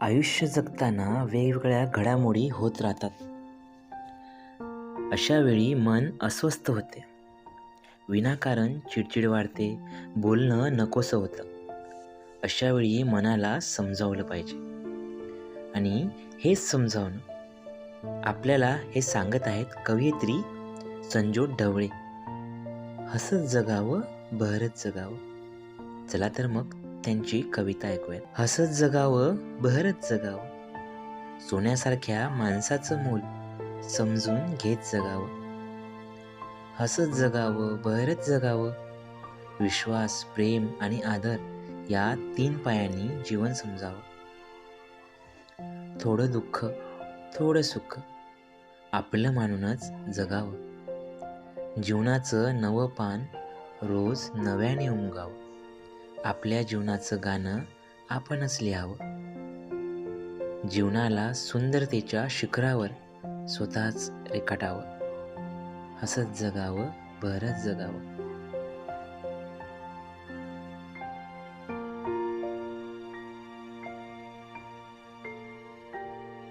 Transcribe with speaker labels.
Speaker 1: आयुष्य जगताना वेगवेगळ्या घडामोडी होत राहतात. अशा वेळी मन अस्वस्थ होते. विनाकारण चिडचिड वाढते बोलणं नकोसं होतं. अशावेळी मनाला समजावलं पाहिजे. आणि हेच समजावणं. आपल्याला हे सांगत आहेत कवयित्री संजोत ढवळे. हसत जगावं बहरत जगावं. चला तर मग त्यांची कविता ऐकूयात. हसत जगावं बहरत जगावं. सोन्यासारख्या माणसाचं मोल समजून घेत जगावं. हसत जगावं बहरत जगावं. विश्वास प्रेम आणि आदर या तीन पायांनी जीवन समजावं. थोडं दुःख थोडं सुख. आपलं मानूनच जगावं. जीवनाचं नवं पान रोज नव्याने उमगावं. आपल्या जीवनाचं गाणं आपणच लिहावं. जीवनाला सुंदरतेच्या शिखरावर स्वतःच रेखाटावं. हसत जगावं बहरत जगावं.